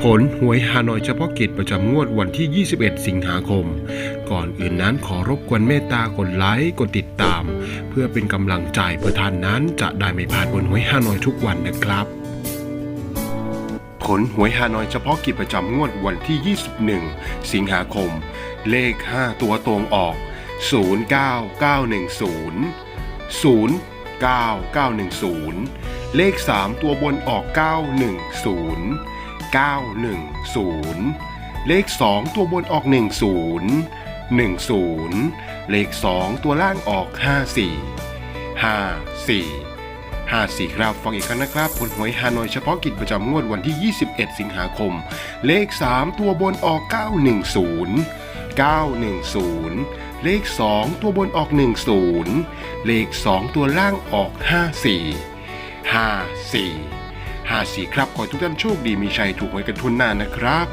ผลหวยฮานอยเฉพาะกิจประจำงวดวันที่ 21 สิงหาคม ก่อนอื่นนั้นขอรบกวนเมตตากดไลค์กดติดตาม เพื่อเป็นกำลังใจเพื่อท่านนั้นจะได้ไม่พลาดบนหวยฮานอยทุกวันนะครับ ผลหวยฮานอยเฉพาะกิจประจำงวดวันที่ 21 สิงหาคม เลข 5 ตัวตรงออก 09910 09910 เลข 3 ตัวบนออก 910 910 เลข 2 ตัวบนออก 10 10 เลข 2 ตัวล่างออก 54 54 54 ครับ ฟังอีกครั้งนะครับ ผลหวยฮานอยเฉพาะกิจประจำงวดวันที่ 21 สิงหาคม เลข 3 ตัวบนออก 910 910 เลข 2 ตัวบนออก 10 เลข 2 ตัวล่างออก 54 54 54 ครับ ขอให้ทุกท่านโชคดีมีชัยถูกหวยกันทุนหน้านะครับ